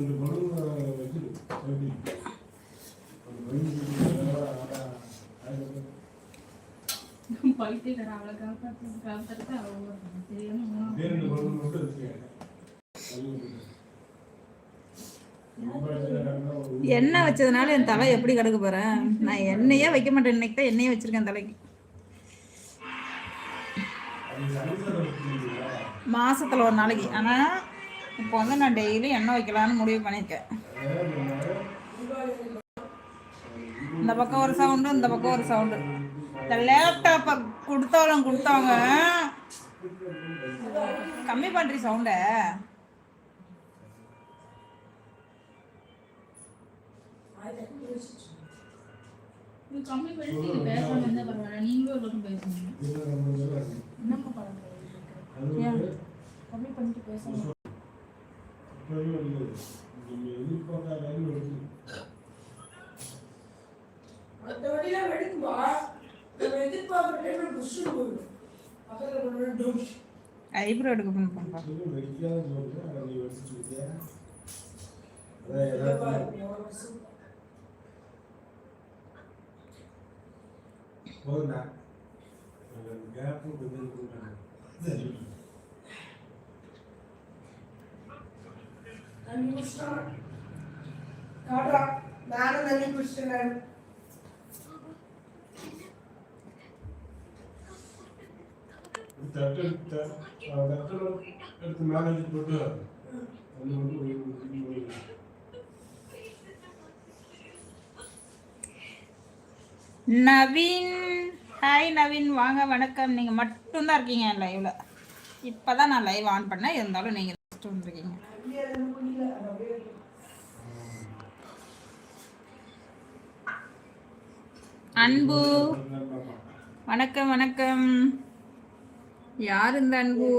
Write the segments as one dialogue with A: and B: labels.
A: ரெண்டு பலூன் வச்சிரு எப்படி? அந்த பலூன்
B: பைத்தியக்கார அவளை காப்பாற்று காப்பாற்றது அவ தெரியாம
A: வேறு ரெண்டு பலூன் மட்டும் வச்சுக்கேன்
C: எண்ணெய் வச்சதுனால என் தலை எப்படி கிடக்க போறேன் நான் எண்ணெயே வைக்க மாட்டேன். இன்னைக்கு தான் எண்ணெயே வச்சிருக்கேன் தலைக்கு. மாசத்துல ஒரு நாளைக்கு. ஆனா இப்போ வந்து நான் டெய்லி எண்ணெய் வைக்கலாம்னு முடிவு பண்ணியிருக்கேன். இந்த பக்கம் ஒரு சவுண்டு இந்த பக்கம் ஒரு சவுண்டு இந்த லேப்டாப்பை கொடுத்தவளும் கொடுத்தவங்க கம்மி பண்றி சவுண்டை
B: கம்மி பண்ணிட்டு இது பேசாம இருந்தா பரவாயில்ல. நீங்களும் எல்லாரும் பேசணும் என்னம்மா படம் கம்மி பண்ணிட்டு பேசணும்
D: வழியெல்லாம் வெடிக்குமா நம்ம எதிர்பார்க்குற டைம்ல புஷ்ஷு போயிடும் பக்கத்தில் கொண்டு வந்து டோம்.
C: ஐப்ரோ எடுக்க பண்ணுப்பா
D: இதை பாரு, எவ்வளவு புஷ்ஷு.
A: போதுண்டா கேப் கொஞ்சம். தட்டு எடுத்து மேலே போட்டு அது வந்து
C: நவீன் ஹாய் நவீன் வாங்க வணக்கம் நீங்கள் மட்டும்தான் இருக்கீங்க என் லைவில் இப்போ தான் நான் லைவ் ஆன் பண்ணேன். இருந்தாலும் நீங்கள் வந்துருக்கீங்க. அன்பு. வணக்கம் வணக்கம். யார் இந்த அன்பு?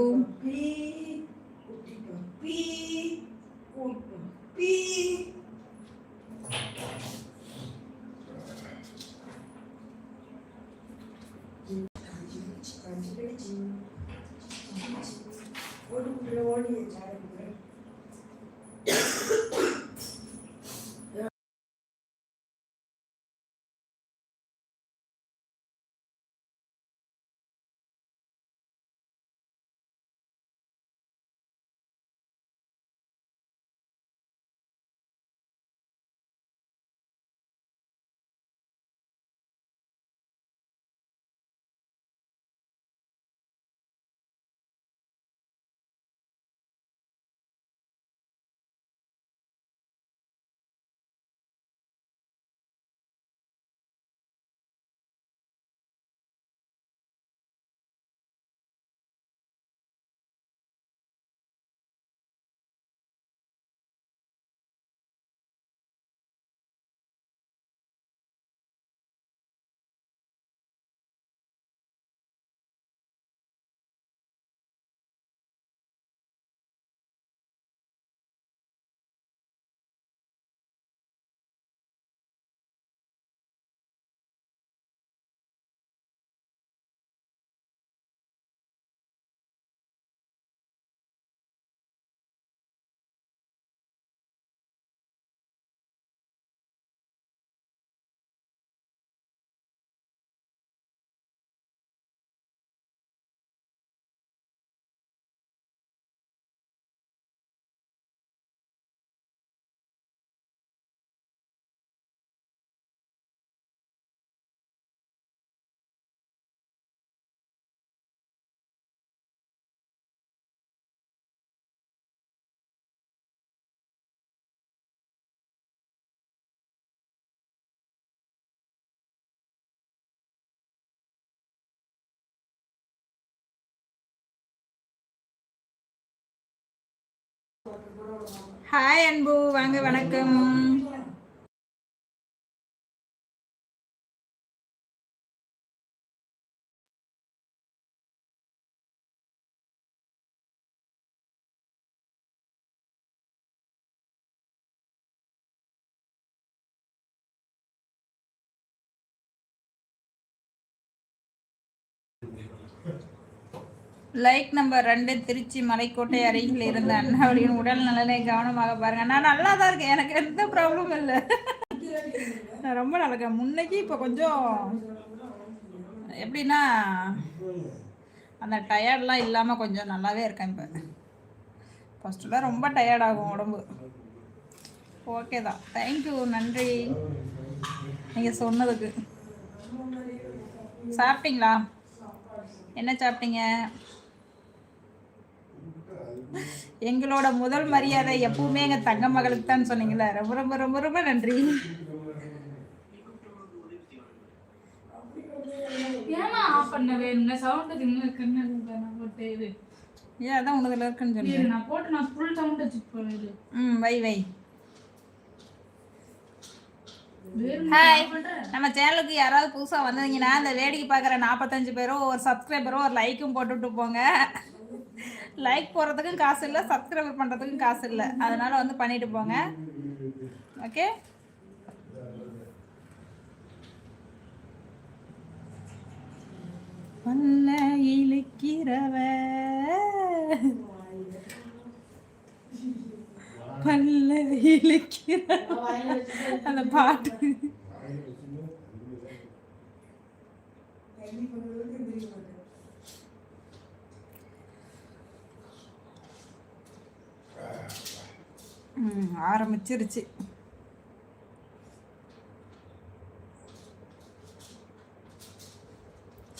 C: ஹாய் அன்பு வாங்க வணக்கம். லைக் நம்பர் ரெண்டு திருச்சி மலைக்கோட்டை அருகில் இருந்த அண்ணாவுடைய உடல் நலனை கவனமாக பாருங்க. நான் நல்லா தான் இருக்கேன் எனக்கு எந்த ப்ராப்ளமும் இல்லை. நான் ரொம்ப நல்லா இருக்கேன். முன்னைக்கு இப்போ கொஞ்சம் எப்படின்னா அந்த டயர்ட்லாம் இல்லாமல் கொஞ்சம் நல்லாவே இருக்கேன் இப்போ. ஃபஸ்ட்டுலாம் ரொம்ப டயர்ட் ஆகும் உடம்பு. ஓகே தான். தேங்க்யூ நன்றி. நீங்கள் சொன்னதுக்கு. சாப்பிட்டீங்களா? என்ன சாப்பிட்டீங்க? எங்களோட முதல் மரியாதை எப்பவுமே எங்க தங்க மகளுக்கு தான் சொன்னீங்களே ரொம்ப ரொம்ப ரொம்ப ரொம்ப நன்றி. ஏன் அதான் உனதுல இருக்குன்னு
B: இரு,
C: சொல்லி
B: நான் போட்டு நான் ஃபுல் சவுண்ட்
C: ம் வை வை. ஹாய் நம்ம சேனலுக்கு யாராவது புதுசாக வந்தீங்கன்னா இந்த வேடிக்கை பார்க்குற நாற்பத்தஞ்சு பேரும் ஒரு சப்ஸ்கிரைபரும் ஒரு லைக்கும் போட்டுவிட்டு போங்க. லைக் போடுறதுக்கும் காசு இல்லை சப்ஸ்கிரைபர் பண்ணுறதுக்கும் காசு இல்லை. அதனால வந்து பண்ணிட்டு போங்க. ஓகே பண்ண இழுக்கிறவ. பல்ல இழுக்கிறவ. அந்த பாட்டு
D: தண்ணி பண்ணுறதுக்கு தெரிய மாட்டேன்
C: ம், ஆரம்பிச்சிருச்சு.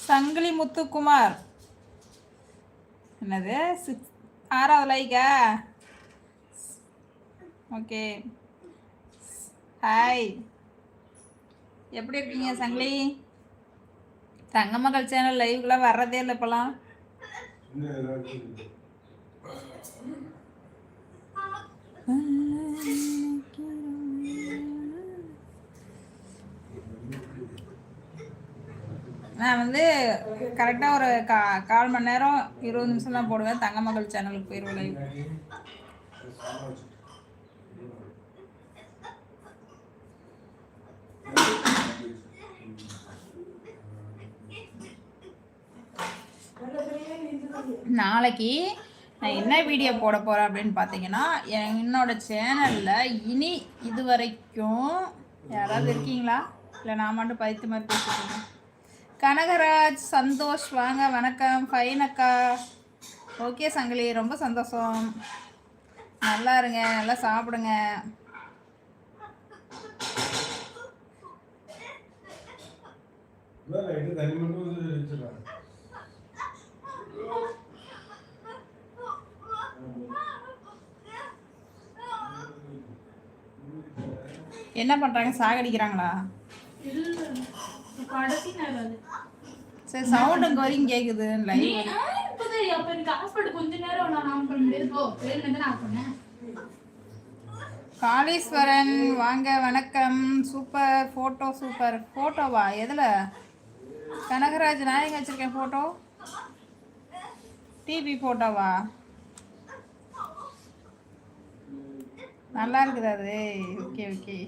C: சங்கிலி முத்துக்குமார். என்னது? சிக்ஸ் ஆறாவது லைக்கா? ஓகே. ஹாய் எப்படி இருக்கீங்க சங்கிலி? தங்கமகள் சேனல் லைவ்லாம் வர்றதே இல்லை இப்போலாம்
A: என்ன எல்லாம் இருக்குது?
C: நான் வந்து கரெக்டாக ஒரு கா கால் மணி நேரம் இருபது நிமிஷம் தான் போடுவேன். தங்கமகள் சேனலுக்கு போயிடுவேன் லைவ் நாளைக்கு நான் என்ன வீடியோ போட போகிறேன் அப்படின்னு பார்த்தீங்கன்னா என்னோட சேனலில் இனி இது வரைக்கும் யாராவது இருக்கீங்களா? இல்லை நான் மட்டும் பைத்து மாதிரி பேசிட்டு கனகராஜ் சந்தோஷ் வாங்க வணக்கம். ஃபைன் அக்கா. ஓகே சங்கிலி ரொம்ப சந்தோஷம். நல்லா இருங்க நல்லா சாப்பிடுங்க.
A: இதான் நைட்டு தண்ணி மட்டும் வந்து
C: என்ன பண்ணுறாங்க சாகடிக்கிறாங்களா?
B: சரி சவுண்ட் நேரம்
C: சரி வரைக்கும் கேட்குது லைவ்
B: எனக்கு ஹாஸ்பிட்டல் கொஞ்ச நேரம் நான் ஆன் பண்ண முடியாது போ பண்ணேன்
C: காளீஸ்வரன் வாங்க வணக்கம். Super photo super. ஃபோட்டோவா எதில்? கனகராஜ் நாயகம் வச்சுருக்கேன் ஃபோட்டோ டிபி ஃபோட்டோவா நல்லா இருக்குது அது. ஓகே ஓகே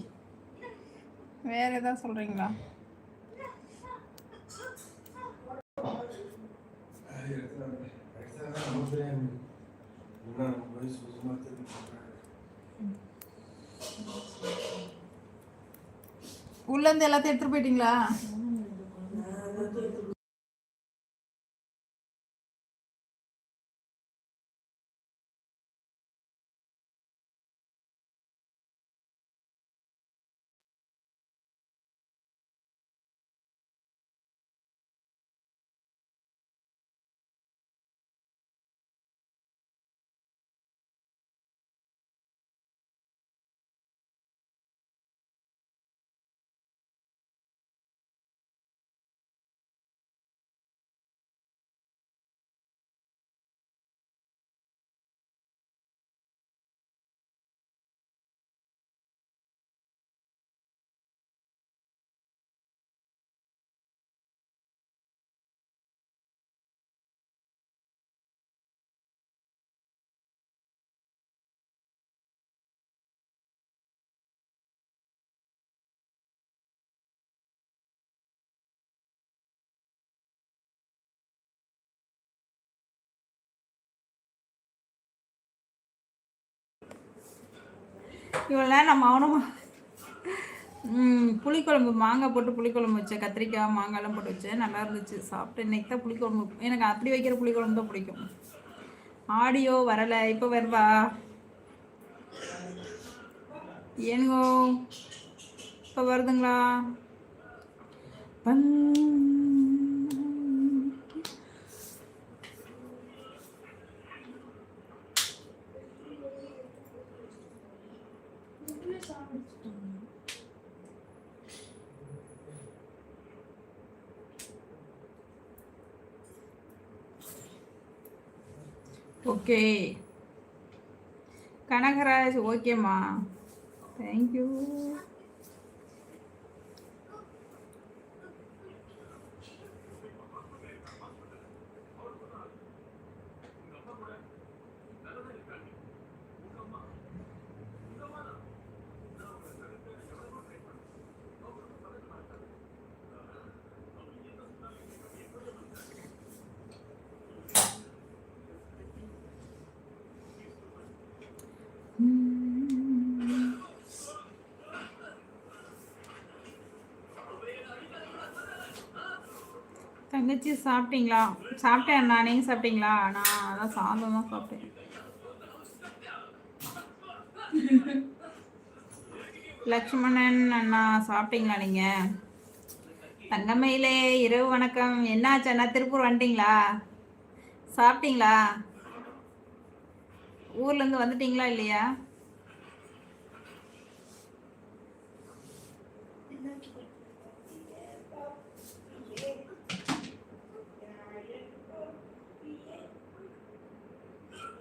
C: வேறு எதாவது சொல்கிறீங்களா உள்ளேருந்து எல்லாத்தையும் எடுத்துகிட்டு போயிட்டீங்களா? இவ்வளோ நேரம் நான் மௌனமா புளிக்குழம்பு மாங்காய் போட்டு புளிக்குழம்பு வச்சேன். கத்திரிக்காய் மாங்காய்லாம் போட்டு வச்சேன். நல்லா இருந்துச்சு. சாப்பிட்டு இன்னைக்கு தான் புளிக்குழம்பு. எனக்கு அப்படி வைக்கிற புளிக்குழம்பு தான் பிடிக்கும். ஆடியோ வரலை. இப்போ வருவா. ஏனுங்கோ இப்போ வருதுங்களா? பங். ஓகே. கனகராஜ் ஓகேம்மா. தேங்க்யூ தங்கச்சி சாப்பிட்டீங்களா? சாப்பிட்டேன் நான் நீங்கள் சாப்பிட்டீங்களா? நான் அதான் சாதம் தான் சாப்பிட்டேன். லக்ஷ்மணன் அண்ணா சாப்பிட்டீங்களா நீங்கள் தங்கமயிலே இரவு வணக்கம். என்னாச்சு அண்ணா? திருப்பூர் வந்துட்டீங்களா? சாப்பிட்டீங்களா? ஊர்லேருந்து வந்துட்டீங்களா இல்லையா?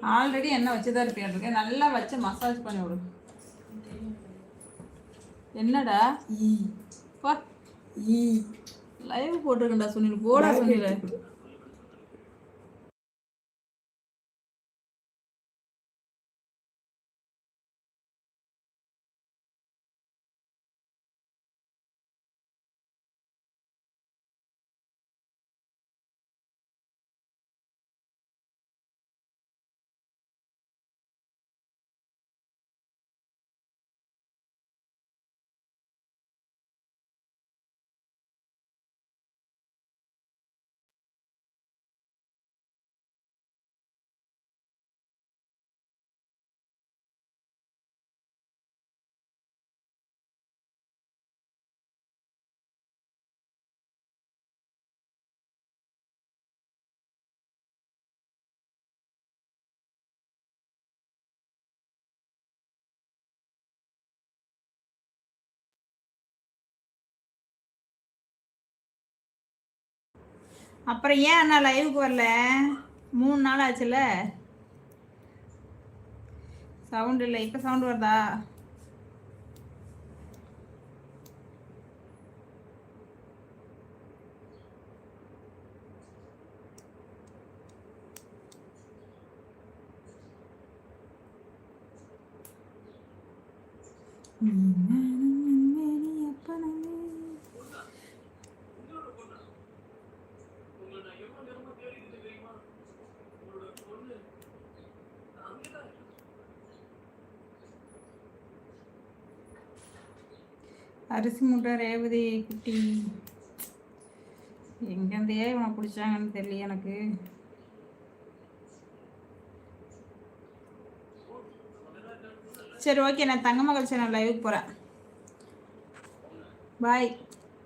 C: ஆல்ரெடி எண்ணெய் வச்சு தான் இருப்பேன் நல்லா வச்சு மசாஜ் பண்ணி விடு. என்னடா? பா. லைவ் போட்டிருக்கேன்டா சுனில். போடா சுனில். அப்புறம் ஏன் அண்ணா லைவுக்கு வரல? மூணு நாள் ஆச்சுல? சவுண்ட் இல்லை. இப்போ சவுண்ட் வருதா? அரிசி மூட்டை ரேவதி குட்டி. எங்கேருந்தே இவனை பிடிச்சாங்கன்னு தெரியல எனக்கு. சரி ஓகே நான் தங்க மகள் சேனல் லைவுக்கு போகிறேன் பாய்